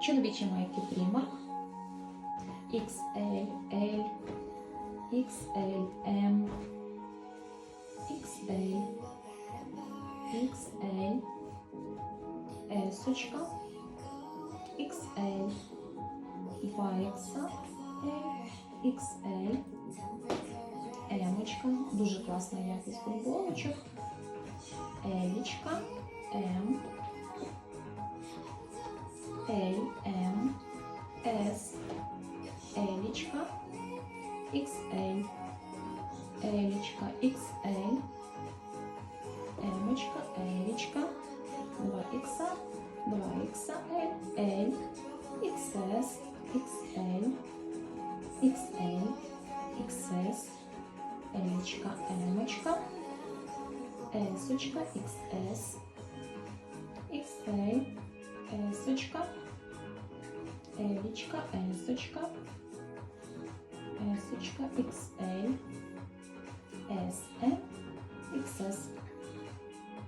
Чоловічі майки примарк. XL, L, XL, M, XL, XL, Есочка, XL, 2XL, XL, Емочка, дуже класна якість футболочок, Елічка, XL, Елічка, XL, Емочка, Елічка, 2X, 2XL, L, XS, XL, XL, XS, Елічка, Емочка, Есочка, XS, XL, Есочка, Елічка, Есочка, Есочка, XL, SM, XS.